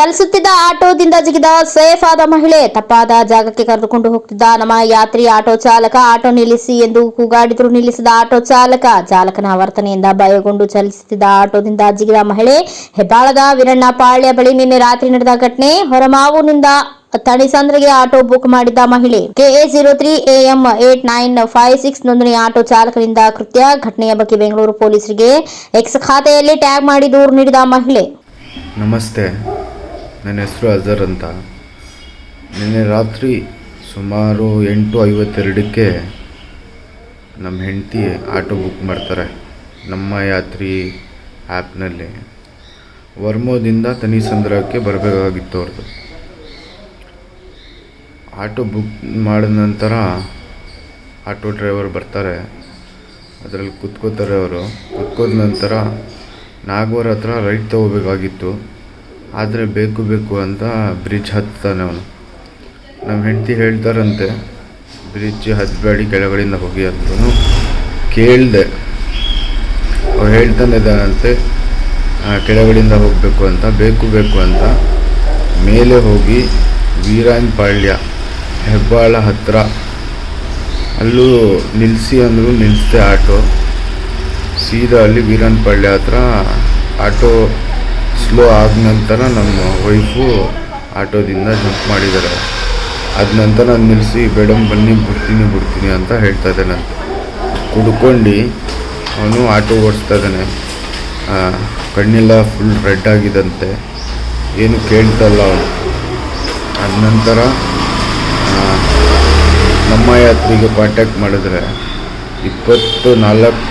ಚಲಿಸುತ್ತಿದ್ದ ಆಟೋದಿಂದ ಜಿಗಿದ safe ಆದ ಮಹಿಳೆ ತಪ್ಪಾದ ಜಾಗಕ್ಕೆ ಕರೆದುಕೊಂಡು ಹೋಗ್ತಿದ್ದ ನಮ್ಮ ಯಾತ್ರಿ ಆಟೋ ಚಾಲಕ. ಆಟೋ ನಿಲ್ಲಿಸಿ ಎಂದು ಕೂಗಾಡಿದ್ರು ನಿಲ್ಲಿಸಿದ ಆಟೋ ಚಾಲಕ. ಚಾಲಕನ ವರ್ತನೆಯಿಂದ ಭಯಗೊಂಡು ಚಲಿಸುತ್ತಿದ್ದ ಆಟೋದಿಂದ ಜಿಗಿದ ಮಹಿಳೆ ಹೆಬ್ಬಾಳದ ವೀರಣ್ಣ ಪಾಳ್ಯ ಬಳಿ ನಿನ್ನೆ ರಾತ್ರಿ ನಡೆದ ಘಟನೆ. ಹೊರಮಾವುನಿಂದ ತಣಿಸಂದ್ರಿಗೆ ಆಟೋ ಬುಕ್ ಮಾಡಿದ್ದ ಮಹಿಳೆ. KA zero three AM eight nine five six ನೋಂದಣಿ ಆಟೋ ಚಾಲಕರಿಂದ ಕೃತ್ಯ. ಘಟನೆಯ ಬಗ್ಗೆ ಬೆಂಗಳೂರು ಪೊಲೀಸರಿಗೆ ಎಕ್ಸ್ ಖಾತೆಯಲ್ಲಿ ಟ್ಯಾಗ್ ಮಾಡಿ ದೂರು ನೀಡಿದ ಮಹಿಳೆ. ನಮಸ್ತೆ. ನನ್ನ ಹೆಸರು ಅಜರ್ ಅಂತ. ನಿನ್ನೆ ರಾತ್ರಿ ಸುಮಾರು ಎಂಟು ಐವತ್ತೆರಡಕ್ಕೆ ನಮ್ಮ ಹೆಂಡತಿ ಆಟೋ ಬುಕ್ ಮಾಡ್ತಾರೆ, ನಮ್ಮ ಯಾತ್ರಿ ಆ್ಯಪ್ನಲ್ಲಿ. ವರ್ಮೋದಿಂದ ತನಿಸಂದ್ರಕ್ಕೆ ಬರಬೇಕಾಗಿತ್ತು ಅವ್ರದ್ದು ಆಟೋ ಬುಕ್ ಮಾಡಿದ ನಂತರ ಆಟೋ ಡ್ರೈವರ್ ಬರ್ತಾರೆ, ಅದರಲ್ಲಿ ಕುತ್ಕೋತಾರೆ ಅವರು. ಕುತ್ಕೋದ ನಂತರ ನಾಗವರ ಹತ್ರ ರೈಟ್ ತೊಗೋಬೇಕಾಗಿತ್ತು. ಆದರೆ ಬೇಕು ಬೇಕು ಅಂತ ಬ್ರಿಡ್ಜ್ ಹತ್ತಾನೆ ಅವನು. ನಮ್ಮ ಹೆಂಡತಿ ಹೇಳ್ತಾರಂತೆ, ಬ್ರಿಡ್ಜ್ ಹತ್ತಬೇಡಿ ಕೆಳಗಡೆಯಿಂದ ಹೋಗಿ ಅಂತೂ ಕೇಳಿದೆ. ಅವ್ರು ಹೇಳ್ತಾನೆ ಇದ್ದಾನಂತೆ ಕೆಳಗಡೆಯಿಂದ ಹೋಗಬೇಕು ಅಂತ, ಬೇಕು ಬೇಕು ಅಂತ. ಮೇಲೆ ಹೋಗಿ ವೀರಾಯನಪಾಳ್ಯ, ಹೆಬ್ಬಾಳ ಹತ್ತಿರ ಅಲ್ಲೂ ನಿಲ್ಲಿಸಿ ಅಂದರೂ ನಿಲ್ಲಿಸಿದೆ ಆಟೋ. ಸೀದಾ ಅಲ್ಲಿ ವೀರನಪಳ್ಳಿ ಹತ್ರ ಆಟೋ ಸ್ಲೋ ಆದ ನಂತರ ನಮ್ಮ ವೈಫು ಆಟೋದಿಂದ ಜಂಪ್ ಮಾಡಿದ್ದಾರೆ. ಅದ ನಂತರ ನಾನು ನಿಲ್ಲಿಸಿ ಬೇಡಮ್ ಬನ್ನಿ, ಬಿಡ್ತೀನಿ ಬಿಡ್ತೀನಿ ಅಂತ ಹೇಳ್ತಾ ಇದ್ದಾನಂತೆ ಕುಡ್ಕೊಂಡು ಅವನು ಆಟೋ ಓಡಿಸ್ತಾ ಇದ್ದಾನೆ. ಕಣ್ಣೆಲ್ಲ ಫುಲ್ ರೆಡ್ ಆಗಿದಂತೆ ಏನು ಕೇಳ್ತಲ್ಲ ಅವನು. ಅದ ನಂತರ ನಮ್ಮ ಯಾತ್ರಿಗೆ ಕಾಂಟ್ಯಾಕ್ಟ್ ಮಾಡಿದ್ರೆ ಇಪ್ಪತ್ತು ನಾಲ್ಕು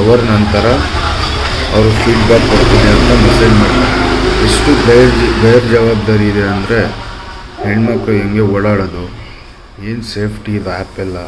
ಅವರ್ ನಂತರ ಅವರು ಫೀಡ್ಬ್ಯಾಕ್ ಕೊಡ್ತೀನಿ ಅಂತ ಮೆಸೇಜ್ ಮಾಡ್ತಾರೆ. ಎಷ್ಟು ಗೈರ್ ಗೈರ್ ಜವಾಬ್ದಾರಿ ಇದೆ ಅಂದರೆ ಹೆಣ್ಮಕ್ಳು ಹೆಂಗೆ ಓಡಾಡೋದು, ಏನು ಸೇಫ್ಟಿ ಇದು ಆ್ಯಪ್ ಎಲ್ಲ